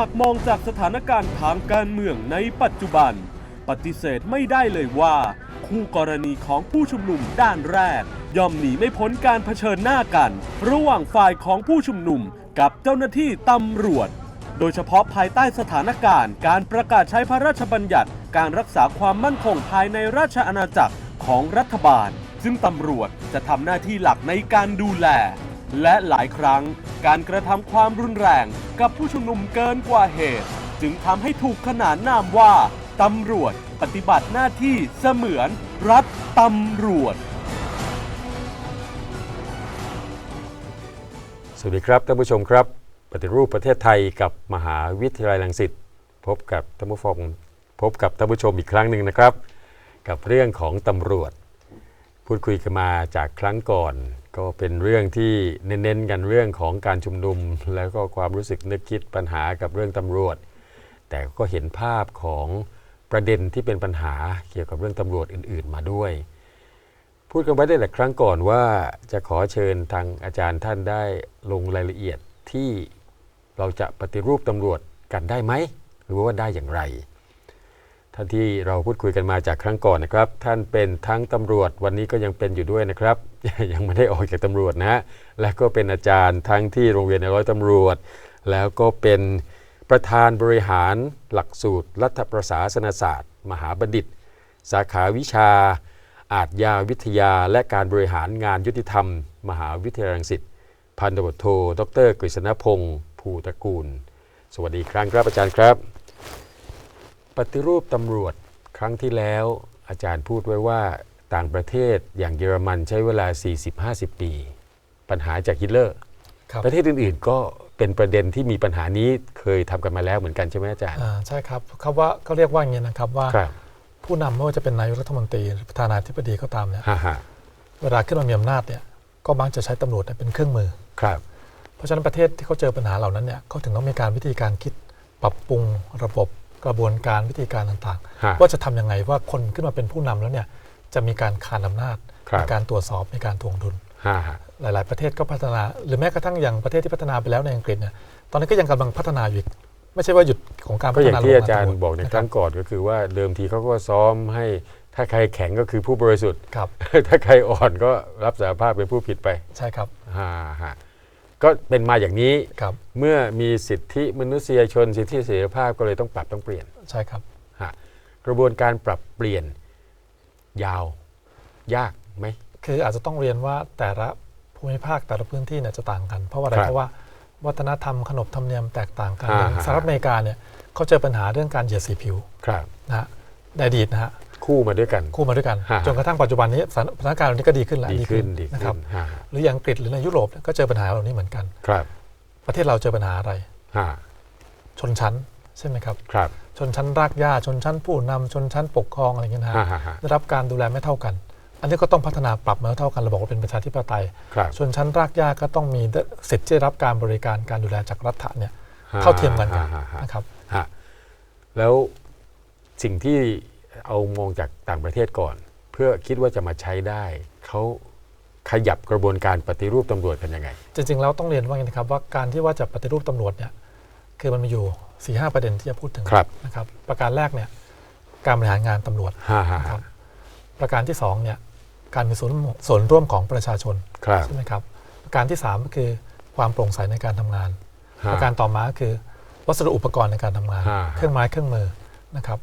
ากมองจากสถานการณ์ทางการเมืองในปัจจุบัน ปฏิเสธไม่ได้เลยว่า คู่กรณีของผู้ชุมนุมด้านแรก ย่อมหนีไม่พ้นการเผชิญหน้ากัน ระหว่างฝ่ายของผู้ชุมนุมกับเจ้าหน้าที่ตำรวจ โดยเฉพาะภายใต้สถานการณ์ การประกาศใช้พระราชบัญญัติ การรักษาความมั่นคงภายในราชอาณาจักรของรัฐบาล ซึ่งตำรวจจะทำหน้าที่หลักในการดูแล และหลายครั้งการกระทำความรุนแรงกับผู้ชุมนุมเกินกว่าเหตุ จึงทำให้ถูกขนานนามว่าตำรวจปฏิบัติหน้าที่เสมือนรัฐตำรวจ สวัสดีครับท่านผู้ชมครับ ปฏิรูปประเทศไทยกับมหาวิทยาลัยรังสิตพบกับท่านผู้ฟังพบกับท่านผู้ชมอีกครั้งหนึ่งนะครับ กับเรื่องของตำรวจ พูดคุยกันมาจากครั้งก่อน ก็เป็นเรื่องที่เน้นๆกันเรื่องของการชุมนุม แล้วก็ความรู้สึกนึกคิดปัญหากับเรื่องตำรวจ แต่ก็เห็นภาพของประเด็นที่เป็นปัญหาเกี่ยวกับเรื่องตำรวจอื่น ๆ มาด้วย พูดกันไว้ได้หลายครั้งก่อนว่าจะขอเชิญทางอาจารย์ท่านได้ลงรายละเอียดที่เราจะปฏิรูปตำรวจกันได้ไหม หรือว่าได้อย่างไร ท่านที่เราพูดคุยกันมาจากครั้งก่อนนะครับ ท่านเป็นทั้งตำรวจวันนี้ก็ยังเป็นอยู่ด้วยนะครับ ยังไม่ได้ออกจากตำรวจนะฮะและก็เป็นอาจารย์ทั้งที่โรงเรียนในร้อยตำรวจ แล้วก็เป็นประธานบริหารหลักสูตร รัฐประศาสนศาสตร์ มหาบัณฑิต สาขาวิชา อาทยาวิทยาและการบริหารงานยุติธรรม มหาวิทยาลัยรังสิตพันตำรวจโท ดรกฤษณพงศ์ภูตระกูล สวัสดีครั้งครับอาจารย์ครับ ปฏิรูปตำรวจครั้งที่แล้วอาจารย์พูดไว้ว่าต่างประเทศอย่างเยอรมันใช้เวลา 40-50 ปี ปัญหาจากฮิตเลอร์ครับประเทศอื่น ๆ ก็เป็นประเด็นที่มีปัญหานี้เคยทำกันมาแล้วเหมือนกันใช่ไหมอาจารย์อ่าใช่ครับเขาว่าเขาเรียกว่าอย่างนี้นะครับว่าครับผู้นำไม่ว่าจะเป็นนายกรัฐมนตรีหรือประธานาธิบดีก็ตามเนี่ยฮ่าฮ่าเวลาขึ้นมามีอำนาจเนี่ยก็มักจะใช้ตำรวจเนี่ยเป็นเครื่องมือครับ เพราะฉะนั้นประเทศที่เขาเจอปัญหาเหล่านั้นเนี่ยเขาถึงต้องมีการวิธีการคิดปรับปรุงระบบ กระบวนการวิธีการต่างฮะๆ ว่าจะทำยังไงว่าคนขึ้นมาเป็นผู้นำแล้วเนี่ยจะมีการขานอำนาจครับ มีการตรวจสอบมีการทวงดุลฮ่าฮ่าหลาย ๆ ประเทศก็พัฒนา หรือแม้กระทั่งอย่างประเทศที่พัฒนาไปแล้วในอังกฤษเนี่ยตอนนี้ก็ยังกำลังพัฒนาอยู่อีกไม่ใช่ว่าหยุดของการก็พัอฒย่างนาที่โงงอาจารย์ตำวจบอกในนะครั้งก่อนก็คือว่าเดิมทีเขาก็ซ้อมให้ ถ้าใครแข็งก็คือผู้บริสุทธิ์ ครับ ถ้าใครอ่อนก็รับสารภาพเป็นผู้ผิดไปใช่ครับ ฮ่าฮ่า ก็เป็นมาอย่างนี้ ครับ เมื่อมีสิทธิมนุษยชนสิทธิเสรีภาพก็เลยต้องปรับต้องเปลี่ยนใช่ครับ ฮะกระบวนการปรับเปลี่ยน ยาวยากไหม คืออาจจะต้องเรียนว่าแต่ละภูมิภาคแต่ละพื้นที่เนี่ยจะต่างกัน เพราะว่าอะไรครับเพราะว่าวัฒนธรรมขนบธรรมเนียมแตกต่างกันอ่าอย่างฮะ สหรัฐอเมริกาเนี่ยเขาเจอปัญหาเรื่องการเหยียดสีผิวครับ นะฮะในอดีตนะฮะ คู่มาด้วยกัน คู่มาด้วยกัน ฮะจนกระทั่งปัจจุบันนี้สถานการณ์เหล่านี้ก็ดีขึ้นแล้วดีขึ้นดีนะคขึ้รับนฮะ หรืออย่างอังกฤษหรือในยุโรปเนี่ยก็เจอปัญหาเหล่านี้เหมือนกัน ครับประเทศเราเจอปัญหาอะไร ฮะชนชั้นใช่ไหมครับ ครับชนชั้นรากหญ้าชนชั้นผู้นำชนชั้นปกครองอะไรอย่างเงี้ยนะฮะฮะฮะฮะได้รับการดูแลไม่เท่ากัน อันนี้ก็ต้องพัฒนาปรับมาให้เท่ากันเราบอกว่าเป็นประชาธิปไตย ครับ ชนชั้นรากหญ้าก็ต้องมีสิทธิ์ที่ได้รับการบริการการดูแลจากรัฐะเนี่ยเท่าเทียมกันฮะฮะฮะ นะครับ ฮะแล้วสิ่งที่ เอามองจากต่างประเทศก่อน เพื่อคิดว่าจะมาใช้ได้เขาขยับกระบวนการปฏิรูปตำรวจกันยังไง จริงๆแล้วต้องเรียนว่าอย่างนี้นะครับว่าการที่ว่าจะปฏิรูปตำรวจเนี่ยคือมันมีอยู่4ีหประเด็นที่จะพูดถึงครับนะครับประการแรกเนี่ยการบริหารงานตำรวจฮะฮะนะคฮะรับประการที่สองเนี่ยการมีส่วนร่วมส่วนร่วมของประชาชนครับใช่ไหมครับประการที่สามก็คือความโปร่งใสในการทำงานฮะประการต่อมาก็คือวัสดุอุปกรณ์ในการทำงานฮะเครื่องไม้เครื่องมือนะครับ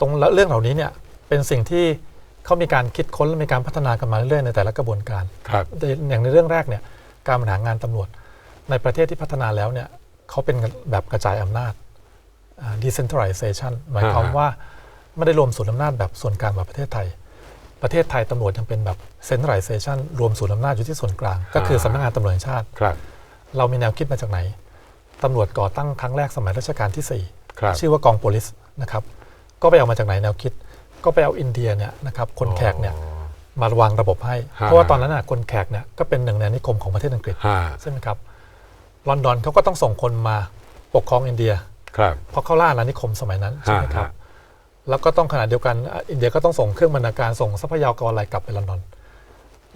ตรงเรื่องเหล่านี้เนี่ยเป็นสิ่งที่เขามีการคิดค้นและมีการพัฒนากันมาเรื่อยๆในแต่ละกระบวนการครับแต่อย่างในเรื่องแรกเนี่ยการบริหารงานตำรวจ ในประเทศที่พัฒนาแล้วเนี่ยเขาเป็นแบบกระจายอำนาจอ่า decentralization หมายความอ่าฮะว่าไม่ได้รวมศูนย์อำนาจแบบส่วนกลางแบบประเทศไทย ประเทศไทยตำรวจยังเป็นแบบ centralization รวมศูนย์อำนาจอยู่ที่ส่วนกลาง ก็คือสำนักงานตำรวจแห่งชาติครับเรามีแนวคิดมาจากไหนตำรวจก่อตั้งครั้งแรกสมัยรัชกาลที่ครับ4ชื่อว่ากองโพลิสนะครับ ก็ไปเอามาจากไหนแนวคิด ก็ไปเอาอินเดียเนี่ยนะครับคนแขกเนี่ยมาวางระบบให้ฮะเพราะว่าตอนนั้นน่ะคนแขกเนี่ยก็เป็นหนึ่งในนิคมของประเทศอังกฤษฮะใช่ไหมครับลอนดอนเขาก็ต้องส่งคนมาปกครองอินเดียครับเพราะเขาล่าอาณานิคมสมัยนั้นใช่ไหมครับฮะแล้วก็ต้องขณะเดียวกันอะอินเดียก็ต้องส่งเครื่องบรรณาการส่งทรัพยากรอะไรกลับไปลอนดอน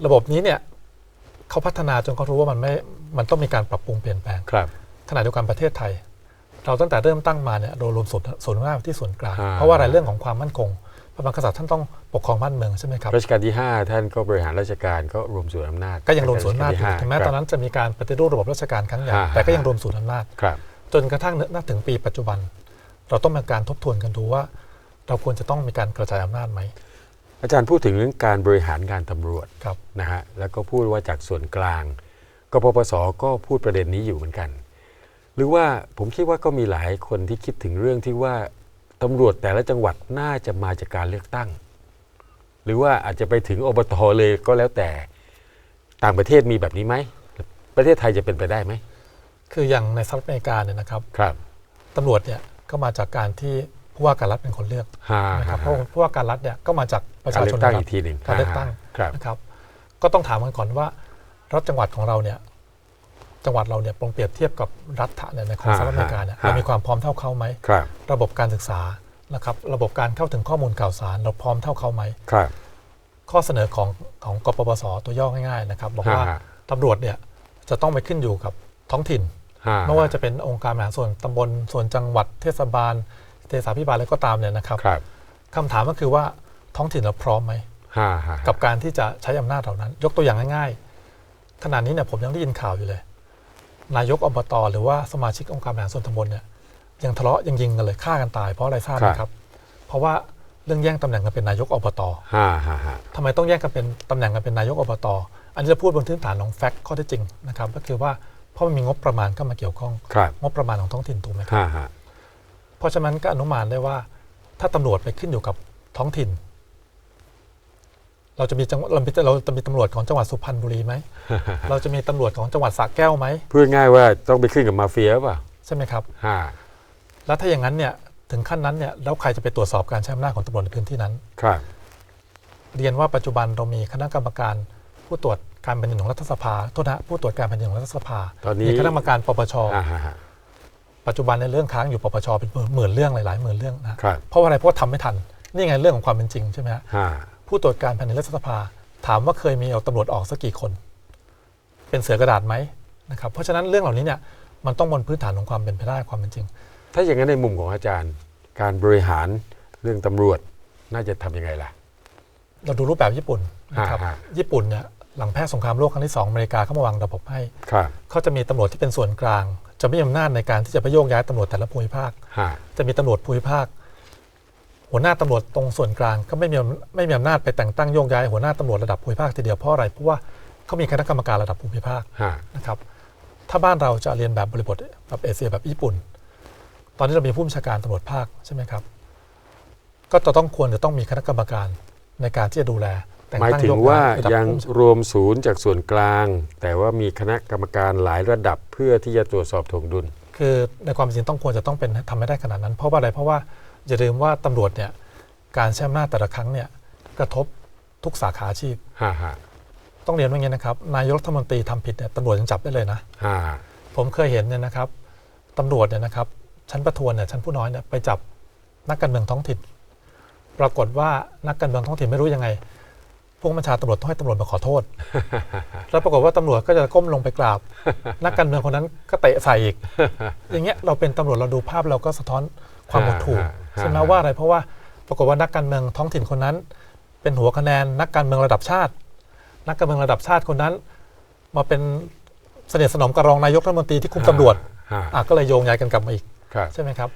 ระบบนี้เนี่ยเขาพัฒนาจนเขารู้ว่ามันไม่มันต้องมีการปรับปรุงเปลี่ยนแปลงครับขณะเดียวกันประเทศไทย เราตั้งแต่เริ่มตั้งมาเนี่ยเรารวมส่วนส่วนย์อำนาจไว้ที่ส่วนกลางอ่าเพราะว่าอะไรเรื่องของความมั่นคงพระมหากษัตริย์ท่านต้องปกครองบ้านเมืองใช่ไหมครับรัชกาลที่ 5 ท่านก็บริหารราชการก็รวมส่วนอำนาจ ก็ยังรวมส่วนย์อำนาจอยู่รัชกลถึงแม้ที่ตอนนั้นจะมีการปฏิรูประบบราชการครั้งใหญ่อ่าแต่ก็ยังรวมส่วนย์อำนาจครับจนกระทั่งณถึงปีปัจจุบัน เราต้องมีการทบทวนกันดูว่า เราควรจะต้องมีการกระจายอำนาจไหมอาจารย์พูดถึงเรื่องการบริหารงานตำรวจครับนะฮะแล้วก็พูดว่าจากส่วนกลางกปปสก็พูดประเด็นนี้อยู่เหมือนกัน หรือว่าผมคิดว่าก็มีหลายคนที่คิดถึงเรื่องที่ว่าตำรวจแต่ละจังหวัดน่าจะมาจากการเลือกตั้ง หรือว่าอาจจะไปถึงอบตเลยก็แล้วแต่ต่างประเทศมีแบบนี้ไหม ประเทศไทยจะเป็นไปได้ไหม คืออย่างในสหรัฐอเมริกาเนี่ยนะครับครับตำรวจเนี่ยก็มาจากการที่ผู้ว่าการรัฐเป็นคนเลือกฮานะครับเพราะผู้ว่าการรัฐเนี่ยก็มาจากประการชาเลืชอนกตั้งระดัอีบกทีหนึ่งการเลือกตั้งครับนะครับ ก็ต้องถามกันก่อนว่ารัฐจังหวัดของเราเนี่ย จังหวัดเราเนี่ยปรงเปรียบเทียบกับรัฐะเนี่ยในของสหรัฐอเมริกาเนี่ยเรามีความพร้อมเท่าเขาไหมครับระบบการศึกษานะครับระบบการเข้าถึงข้อมูลข่าวสาร เราพร้อมเท่าเขาไหมครับข้อเสนอของของกปปสตัวย่อง่ายๆนะครับบอกว่าฮะตำรวจเนี่ยจะต้องไปขึ้นอยู่กับท้องถิ่นฮะไม่ว่าจะเป็นองค์การบริหารส่วนตำบลส่วนจังหวัดเทศบาลเทศาพิบาลอะไรก็ตามเนี่ยนะครับครับคำถามก็คือว่าท้องถิ่นเราพร้อมไหมฮะฮะกับการที่จะใช้อำนาจเหล่านั้น ยกตัวอย่างง่ายๆขณะนี้เนี่ยผมยังได้ยินข่าวอยู่เลย นายกอบตหรือว่าสมาชิกองค์การบริหารส่วนตำบลเนี่ยยังทะเลาะยังยิงกันเลยฆ่ากันตายเพราะอะไรทราบไหมครับ เพราะว่าเรื่องแย่งตำแหน่งกันเป็นนายกอบตฮะฮะฮะทำไมต้องแย่งกันเป็นตำแหน่งกันเป็นนายกอบตอันนี้จะพูดบนพื้นฐานของแฟกต์ข้อเท็จจริงนะครับ ก็คือว่าเพราะมันมีงบประมาณเข้ามาเกี่ยวข้องครับงบประมาณของท้องถิ่นถูกไหมครับฮะฮะเพราะฉะนั้นก็อนุมานได้ว่า ถ้าตำรวจไปขึ้นอยู่กับท้องถิ่น เราจะมีจังหวัดเรามีเราจะมีตำรวจของจังหวัดสุพรรณบุรีไหม เราจะมีตำรวจของจังหวัดสระแก้วไหมพูดง่ายว่าต้องไปขึ้นกับมาเฟียเปล่าใช่ไหมครับฮะแล้วถ้าอย่างนั้นเนี่ยถึงขั้นนั้นเนี่ยแล้วใครจะไปตรวจสอบการใช้อำนาจของตำรวจในพื้นที่นั้น ครับ เรียนว่าปัจจุบันเรามีคณะกรรมการผู้ตรวจการแผ่นดินของรัฐสภาโทษนะผู้ตรวจการแผ่นดินของรัฐสภาตอนนี้ มีคณะกรรมการปปช อ่าฮะฮะ ปัจจุบันในยเรื่องค้างอยู่ปปชเป็นหมื่นเรื่องหลายๆหมื่นเรื่องนะครับ เพราะว่าอะไรเพราะว่าทำไม่ทัน นี่ไงเรื่องของความเป็นจริงใช่ไหมฮะฮะ ผู้ตรวจการแผ่นดินรัฐสภา ถามว่าเคยมีเอาตำรวจออกสักกี่คน เป็นเสือกระดาษไหมนะครับเพราะฉะนั้นเรื่องเหล่านี้เนี่ยมันต้องบนพื้นฐานของความเป็นไปได้ความเป็นจริง ถ้าอย่างนั้นในมุมของอาจารย์ การบริหารเรื่องตำรวจน่าจะทำยังไงล่ะ เราดูรูปแบบญี่ปุ่นนะครับฮะฮะ ญี่ปุ่นเนี่ยหลังแพ้สงครามโลกครั้งที่สองอเมริกาเข้ามาวางระบบให้ ครับเขาจะมีตำรวจที่เป็นส่วนกลาง จะไม่มีอำนาจในการที่จะไปโยกย้ายตำรวจแต่ละภูมิภาค ฮะจะมีตำรวจภูมิภาค หัวหน้าตำรวจตรงส่วนกลางก็ไม่มีไม่มีอำนาจไปแต่งตั้งโยกย้ายหัวหน้าตำรวจระดับภูมิภาคทีเดียวเพราะอะไรเพราะว่าเขามีคณะกรรมการระดับภูมิภาคฮะนะครับถ้าบ้านเราจะเรียนแบบบริบทแบบเอเชียแบบญี่ปุ่น ตอนนี้เรามีผู้บัญชาการตำรวจภาคใช่ไหมครับ ก็จะต้องควรจะต้องมีคณะกรรมการในการที่จะดูแลแต่งหมายตั้งถึโยงกว่าย้ายระดับยังผู้บัญชารวมศูนย์จากส่วนกลาง แต่ว่ามีคณะกรรมการหลายระดับเพื่อที่จะตรวจสอบถ่วงดุล คือในความเป็นจริงต้องควรจะต้องเป็นทำให้ได้ขนาดนั้น เพราะว่าอะไรเพราะว่า อย่าลืมว่าตำรวจเนี่ยการใช้อำนาจแต่ละครั้งเนี่ยกระทบทุกสาขาอาชีพฮะฮะต้องเรียนว่าอย่างนี้นะครับ นายกรัฐมนตรีทำผิดเนี่ยตำรวจยังจับได้เลยนะฮะผมเคยเห็นเนี่ยนะครับตำรวจเนี่ยนะครับชั้นประทวนเนี่ยชั้นผู้น้อยเนี่ยไปจับนักการเมืองท้องถิ่น ปรากฏว่านักการเมืองท้องถิ่นไม่รู้ยังไงผู้บัญชาตำรวจต้องให้ตำรวจมาขอโทษ แล้วปรากฏว่าตำรวจก็จะก้มลงไปกราบ นักการเมืองคนนั้นก็เตะใส่อีก อย่างเงี้ยเราเป็นตำรวจเราดูภาพเราก็สะท้อน ความหดถู่ใช่ไหมว่าอะไรเพราะว่าปรากฏว่านักการเมืองท้องถิ่นคนนั้น เป็นหัวคะแนนนักการเมืองระดับชาติ นักการเมืองระดับชาติคนนั้น มาเป็นเสนิทสนมกับรองนายกรัฐมนตรีที่คุมตำรวจฮะอะก็เลยโยงใยกันกลับมาอีกครับใช่ไหมครับ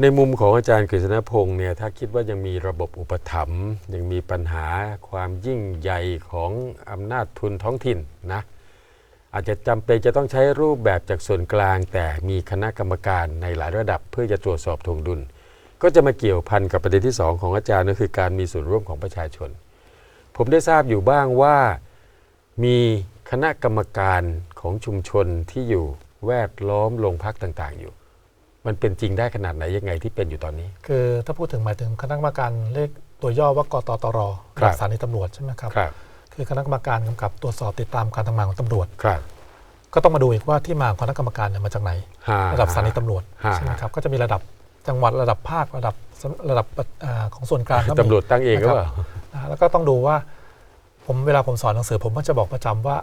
ในมุมของอาจารย์กฤษณพงศ์เนี่ยถ้าคิดว่ายังมีระบบอุปถัมภ์ยังมีปัญหาความยิ่งใหญ่ของอำนาจทุนท้องถิ่นนะ อาจจะจำเป็นจะต้องใช้รูปแบบจากส่วนกลาง แต่มีคณะกรรมการในหลายระดับเพื่อจะตรวจสอบถ่วงดุล ก็จะมาเกี่ยวพันกับประเด็นที่สองของอาจารย์ก็คือการมีส่วนร่วมของประชาชน ผมได้ทราบอยู่บ้างว่ามีคณะกรรมการของชุมชนที่อยู่แวดล้อมโรงพักต่างๆอยู่ มันเป็นจริงได้ขนาดไหนยังไงที่เป็นอยู่ตอนนี้ คือถ้าพูดถึงหมายถึงคณะกรรมการเลขตัวย่อว่ากตตรครับสถานีตำรวจใช่ไหมครับครับ คือคณะกรรมการกำกับตรวจสอบติดตามการทำงานของตำรวจ ครับ ก็ต้องมาดูอีกว่าที่มาของคณะกรรมการเนี่ยมาจากไหนฮระดับสถานีตำรวจฮะ ใช่ไหมครับก็จะมีระดับจังหวัดระดับภาคระดับระดับอ่าของส่วนกลางก็มี ตำรวจตั้งเองก็เปล่าอ่าแล้วก็ต้องดูว่าผมเวลาผมสอนหนังสือ ผมก็จะบอกประจำว่า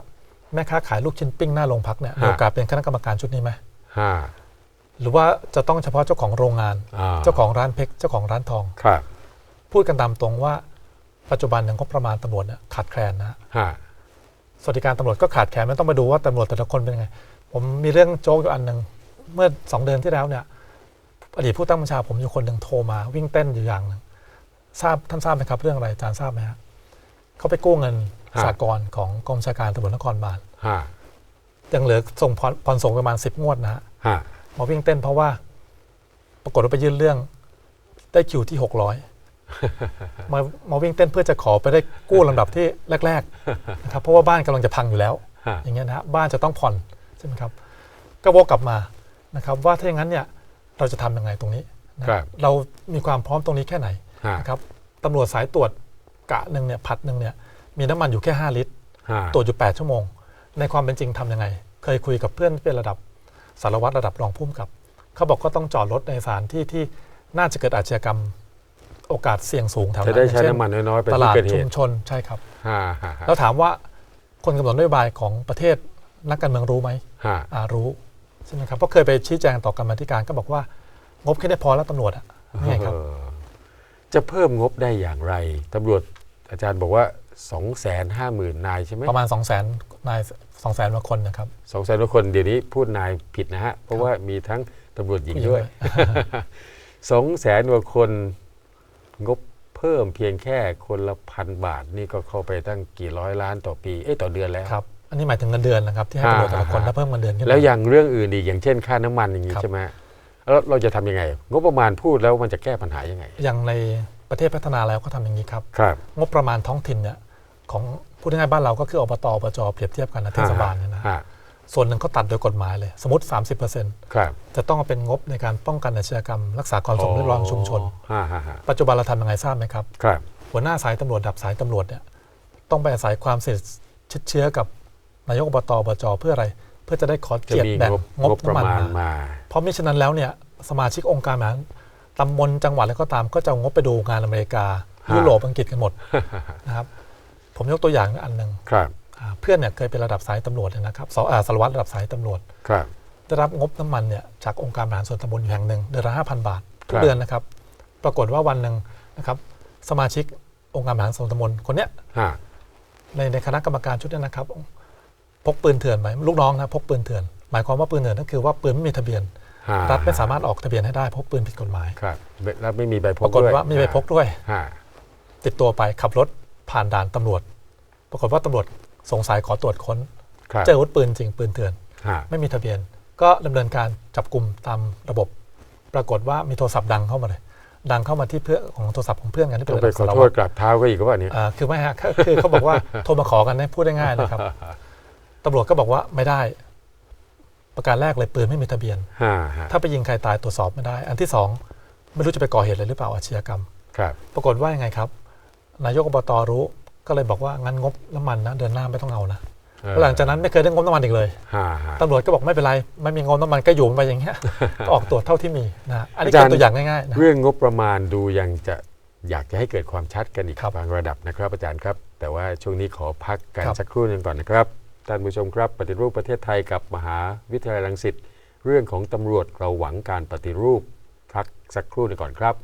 แม่ค้าขายลูกชิ้นปิ้งหน้าโรงพักเนี่ยมีโอกาสเป็นคณะกรรมการชุดนี้ไหมฮะหรือว่าจะต้องเฉพาะเจ้าของโรงงาน อ่เจ้าของร้านเพชรเจ้าของร้านทอง ครับ พูดกันตามตรงว่า ปัจจุบันเนี่ยงบประมาณตำรวจเนี่ยขาดแคลนนะฮะฮะสวัสดิการตำรวจก็ขาดแคลนไม่ต้องไปดูว่าตำรวจแต่ละคนเป็นยังไง ผมมีเรื่องโจ๊กอยู่อันหนึ่งเมื่อสองเดือนที่แล้วเนี่ยอดีตผู้ตั้งบัญชาผมอยู่คนหนึ่งโทรมา วิ่งเต้นอยู่อย่างหนึ่งทราบท่านทราบไหมครับเรื่องอะไรอาจารย์ทราบไหมฮะเขาไปกู้เงินสากลของกองบัญชาการตำรวจนครบาลฮะยังเหลือส่งผ่อนผ่อนส่งประมาณสิบงวดนะฮะฮะมาวิ่งเต้นเพราะว่า ปรากฏว่าไปยื่นเรื่องได้คิวที่หกร้อย มามาวิ่งเต้นเพื่อจะขอไปได้กู้ลำดับที่แรกๆนะครับเพราะว่าบ้านกำลังจะพังอยู่แล้วฮะอย่างเงี้ยนะฮะบ้านจะต้องผ่อนใช่ไหมครับก็วกกลับมานะครับว่าถ้าอย่างนั้นเนี่ยเราจะทำยังไงตรงนี้นะครับเรามีความพร้อมตรงนี้แค่ไหนฮะนะครับตำรวจสายตรวจกะหนึ่งเนี่ยผัดหนึ่งเนี่ยมีน้ำมันอยู่แค่ 5 ลิตรฮะตรวจอยู่ 8 ชั่วโมง ในความเป็นจริงทำยังไง เคยคุยกับเพื่อนที่เป็นระดับสารวัตรระดับรองผู้กำกับ เขาบอกก็ต้องจอดรถในสถานที่ที่น่าจะเกิดอาชญากรรม โอกาสเสี่ยงสูงแถวจะนั้นได้อย่างใช้เช่นน้ำมันน้อยๆเป็นตที่ลาดเกิดเหชุมตุชนใช่ครับฮะฮะฮะแล้วถามว่าคนกำหนดนโยบายของประเทศนักการเมืองรู้ไหมฮะอ่ารู้ใช่ไหมครับเพราะเคยไปชี้แจงต่อกรรมาธิการก็บอกว่างบแค่นี้พอแล้วตำรวจอะนี่ไงครับ เออจะเพิ่มงบได้อย่างไรตำรวจอาจารย์บอกว่า 2 5 0 0 0 0 นายใช่ไหมประมาณ 2 0 0 0 0 0นาย2 0 0 0 0 0คนนะครับ สองแสนกว่าคนเดี๋ยวนี้พูดนายผิดนะฮะ เพราะว่ามีทั้งตำรวจหญิงผู้หญิงด้วยด้วย สองแสนกว่าคน งบเพิ่มเพียงแค่คนละพันบาท นี่ก็เข้าไปตั้งกี่ร้อยล้านต่อปีเอ้ยต่อเดือนแล้ว ครับ อันนี้หมายถึงเงินเดือนนะครับที่ให้ตำรวจแต่ละคนอ่าถ้าเพิ่มเงินเดือนขึ้นไปแล้วอย่างเรื่องอื่นอีกอย่างเช่นค่าน้ำมันอย่างนี้ครับ ใช่ไหมแล้วเราจะทำยังไง งบประมาณพูดแล้วมันจะแก้ปัญหายังไง อย่างในประเทศพัฒนาแล้วก็ทำอย่างนี้ครับ ครับ งบประมาณท้องถิ่นเนี่ยของพูดง่ายๆบ้านเราก็คืออบตอบจเปรียบเทียบกันนะเทศบาลเนี่ยนะฮะ ส่วนหนึ่งเขาตัดโดยกฎหมายเลย สมมติ 30%ครับจะต้องเอาเป็นงบในการป้องกันอาชญากรรม รักษาความสงบเรียบร้อยของชุมชนฮะฮะฮะปัจจุบันเราทำยังไงทราบไหมครับ ครับ หัวหน้าสายตำรวจดับสายตำรวจเนี่ยต้องไปอาศัยความสนิทชิดเชื้อกับนายกอบตอบจเพื่ออะไร เพื่อจะได้ขอจะเกียรติมีแบ่งงบงงบบประน้ำมันมาณมามา เพราะมิฉะนั้นแล้วเนี่ยสมาชิกองค์การบริหารตำบลจังหวัดแล้วก็ตามก็จะเอางบไปดูงานอเมริกาฮะ ยุโรปอังกฤษกันหมด นะครับผมยกตัวอย่างอันหนึ่ง ครับอ่า เพื่อนเนี่ยเคยเป็นระดับสายตำรวจเนยนะครับสอ่าสารวัตรระดับสายตำรวจครับได้รับงบน้ำมันเนี่ยจากองค์การบริหารส่วนตำบลอยู่แห่งหนึ่งเดือนละห้าพันบาททุคกรับเดือนนะครับ ปรากฏว่าวันหนึ่งนะครับ สมาชิกองค์การบริหารส่วนตำบลคนเนี้ยฮะในในคณะกรรมการชุดเนี้นะครับ พกปืนเถื่อนไหมลูกน้องนะพกปืนเถื่อน หมายความว่าปืนเถื่อนนั่นคือว่าปืนไม่มีทะเบียนฮะรัฐไม่สามารถออกทะเบียนให้ได้เพราะปืนผิดกฎหมายครับแล้วไม่มีใบพปกรากฏด้วยว่าไม่มีใบพกด้วยฮะติดตัวไปขับรถผ่านด่านตำรวจ ปรากฏว่าตำรวจ สงสัยขอตรวจค้น ครับเจออาวุธปืนจริงปืนเถื่อน ฮะไม่มีทะเบียน ก็ดำเนินการจับกลุ่มตามระบบ ปรากฏว่ามีโทรศัพท์ดังเข้ามาเลย ดังเข้ามาที่เพื่อนของโทรศัพท์ของเพื่อนกันที่ต้เป็อนงไประดับขอสารโทวัษตรกราบเท้าก็อีกก็ว่าเนี่ยอ่าคือไม่ฮะคือคือเขาบอกว่า โทรมาขอกันนะพูดได้ง่ายนะครับตำรวจก็บอกว่าไม่ได้ ประการแรกเลยปืนไม่มีทะเบียนฮะฮะถ้าไปยิงใครตายตรวจสอบไม่ได้ อันที่สองไม่รู้จะไปก่อเหตุอะไรหรือเปล่าอาชญากรรม ครับปรากฏว่ายังไงครับ นายกอบตรู้ ก็เลยบอกว่างั้นงบน้ำมันนะเดือนหน้าไม่ต้องเอานะเออแล้วหลังจากนั้นไม่เคยได้งบน้ำมันอีกเลยฮะฮะตำรวจก็บอกไม่เป็นไรไม่มีงบน้ำมันก็อยู่ไปอย่างเงี้ยก็ออกตรวจเท่าที่มีนะอันนี้อาจารย์เป็นตัวอย่างง่ายๆนะเรื่องงบประมาณดูยังจะอยากจะให้เกิดความชัดกันอีกครับบางระดับนะครับ อาจารย์ครับ แต่ว่าช่วงนี้ขอพักกันครับสักครู่หนึ่งก่อนนะครับท่านผู้ชมครับปฏิรูปประเทศไทยกับมหาวิทยาลัยรังสิตเรื่องของตำรวจเราหวังการปฏิรูปพักสักครู่หนึ่งก่อนครับ